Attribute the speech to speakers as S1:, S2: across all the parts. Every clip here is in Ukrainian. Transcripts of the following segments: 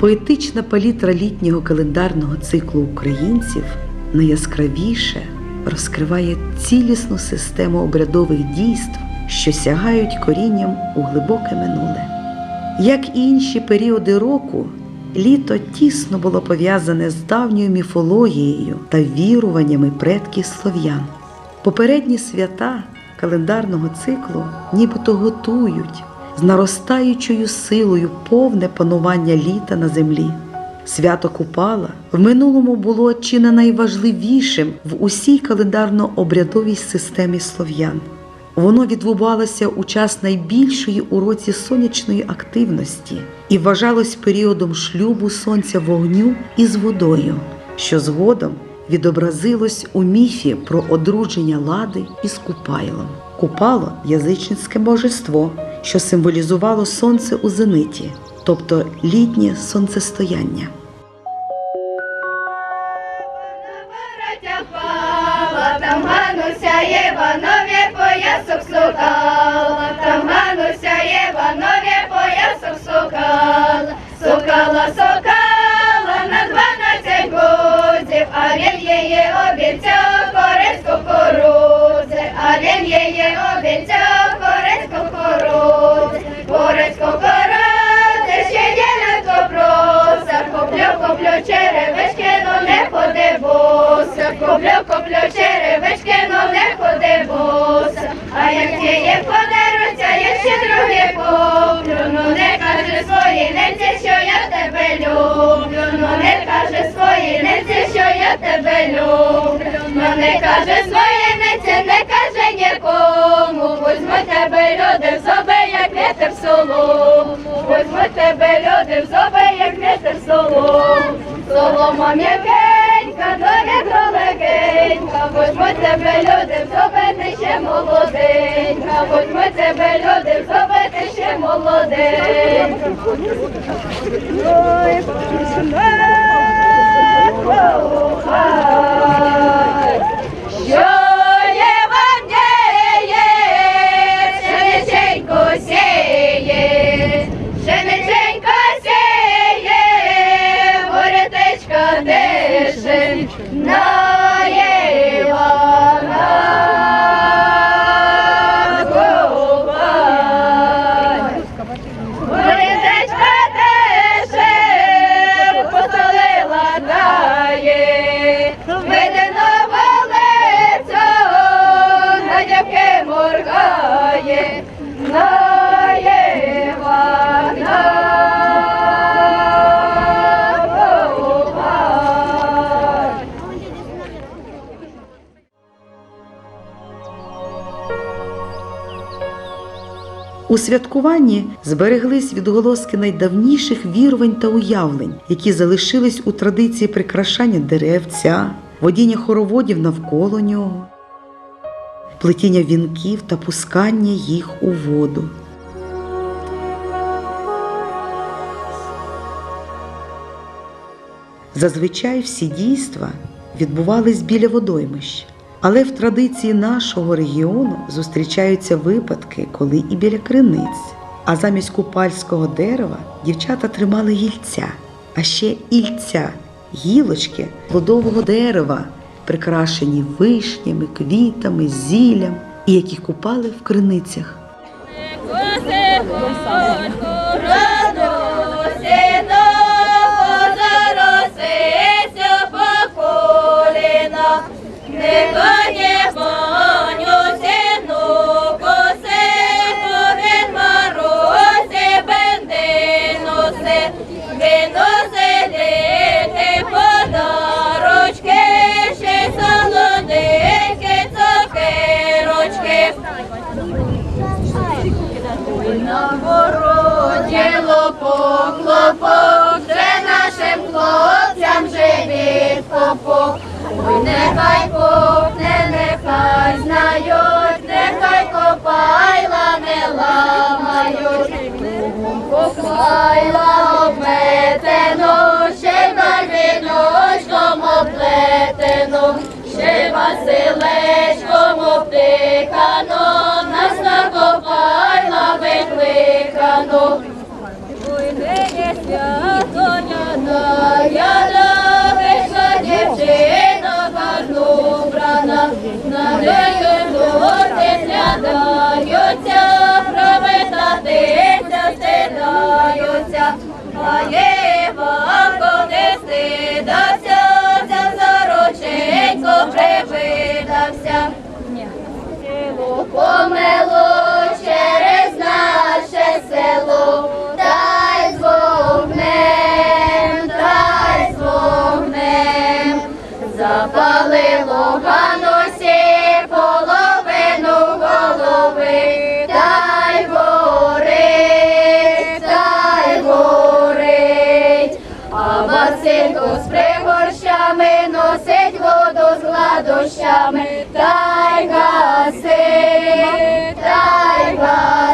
S1: Поетична палітра літнього календарного циклу українців найяскравіше розкриває цілісну систему обрядових дійств, що сягають корінням у глибоке минуле. Як і інші періоди року, літо тісно було пов'язане з давньою міфологією та віруваннями предків слов'ян. Попередні свята календарного циклу нібито готують з наростаючою силою повне панування літа на землі. Свято Купала в минулому було чи не найважливішим в усій календарно-обрядовій системі слов'ян. Воно відбувалося у час найбільшої у році сонячної активності і вважалось періодом шлюбу сонця вогню із водою, що згодом відобразилось у міфі про одруження лади із Купайлом. Купало язичницьке божество, що символізувало сонце у зениті, тобто літнє сонцестояння.
S2: Там Гануся Єванові поясок сукала, черевички, ну не подивуся, а як тіє подаруться, я ще другі куплю, ну не каже своїй ненці, що я тебе люблю, ну не каже своїй ненці, що я тебе люблю, ну не каже своїй ненці, не каже нікому, возьму тебе люди в зуби, як вітер в солому, возьму тебе люди в зуби, як вітер в солому, солома м'якенька, легенька, тебе люди в ти ще молоденька, Ми тебе люди в ти ще молоденька. Ой,
S1: У святкуванні збереглись відголоски найдавніших вірувань та уявлень, які залишились у традиції прикрашання деревця, водіння хороводів навколо нього, плетіння вінків та пускання їх у воду. Зазвичай всі дійства відбувались біля водоймищ. Але в традиції нашого регіону зустрічаються випадки, коли і біля криниць. А замість купальського дерева дівчата тримали гільця, а ще ільця, гілочки плодового дерева, прикрашені вишнями, квітами, зіллям, і які купали в криницях.
S2: Good. Yeah. Дощами, та й гаси, та.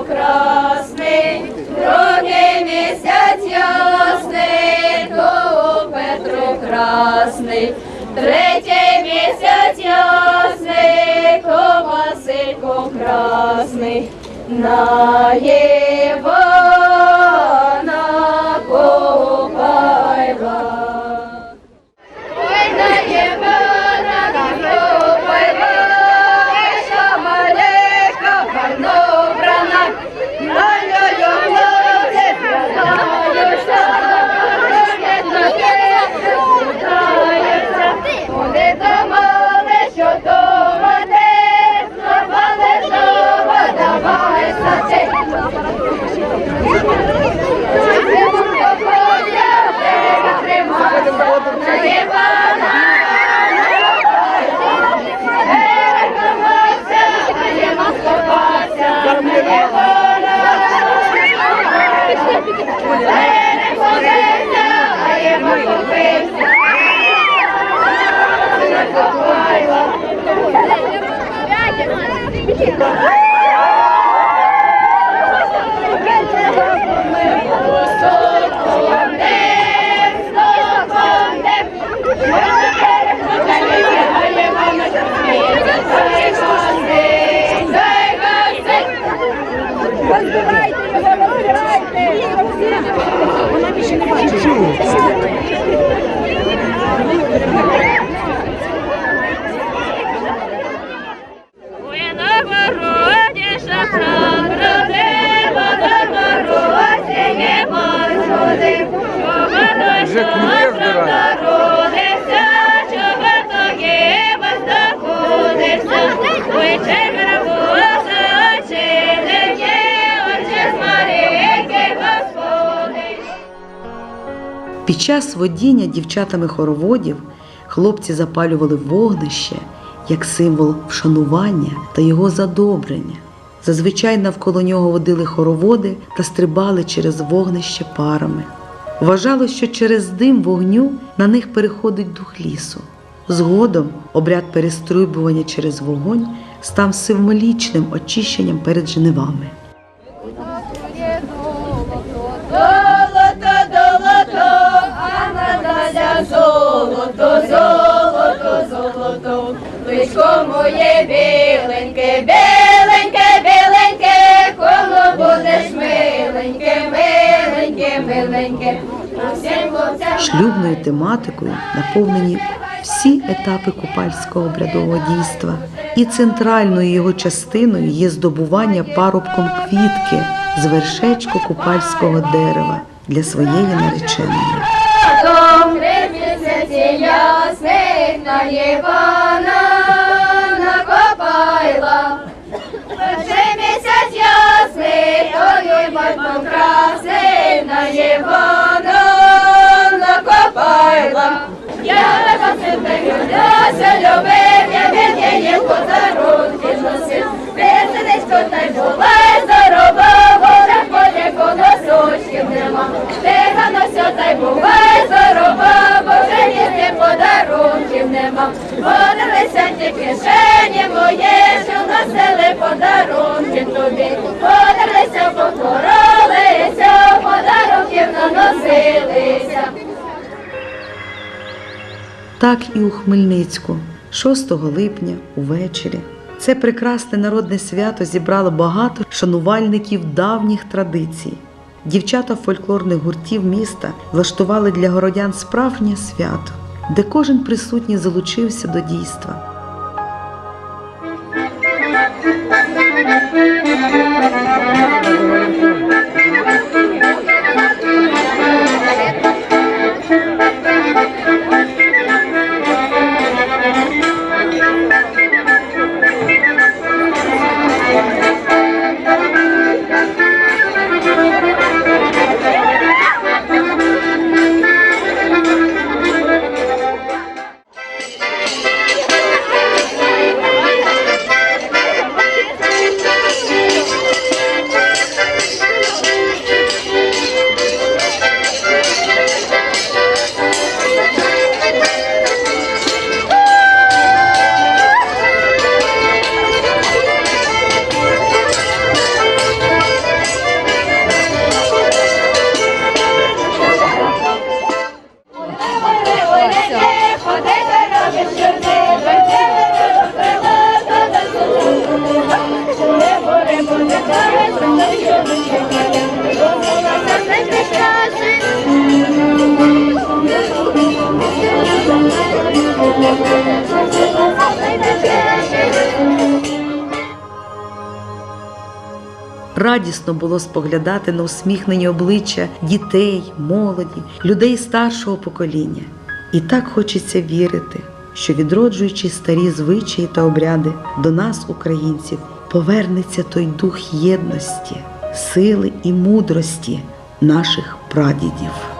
S2: Красний, місяць ясний, то Петро красний, третій місяць ясний, то Василько красний, на Івана
S1: Під час водіння дівчатами хороводів хлопці запалювали вогнище як символ вшанування та його задобрення. Зазвичай навколо нього водили хороводи та стрибали через вогнище парами. Вважало, що через дим вогню на них переходить дух лісу. Згодом обряд перестрибування через вогонь став символічним очищенням перед жнивами.
S2: Моє біленьке, біленьке, біленьке, коли будеш миленьке, миленьке, миленьке.
S1: Шлюбною тематикою наповнені всі етапи купальського обрядового дійства, і центральною його частиною є здобування парубком квітки з вершечку купальського дерева для своєї нареченої.
S2: Три місяці ясних на Івана накопайла. Вже місяць ясний, ой, батьком красний на Івана накопайла. Я така сидаюся, любив, я від її подарунки носив. Веселечко та й була подарунків. Подалися кишені моє, що носили подарунки тобі. Подалися, покоролися, подарунків наносилися.
S1: Так і у Хмельницьку, 6 липня увечері. Це прекрасне народне свято зібрало багато шанувальників давніх традицій. дівчата фольклорних гуртів міста влаштували для городян справжнє свято, де кожен присутній залучився до дійства. Радісно було споглядати на усміхнені обличчя дітей, молоді, людей старшого покоління. І так хочеться вірити, що відроджуючи старі звичаї та обряди до нас, українців, повернеться той дух єдності, сили і мудрості наших прадідів.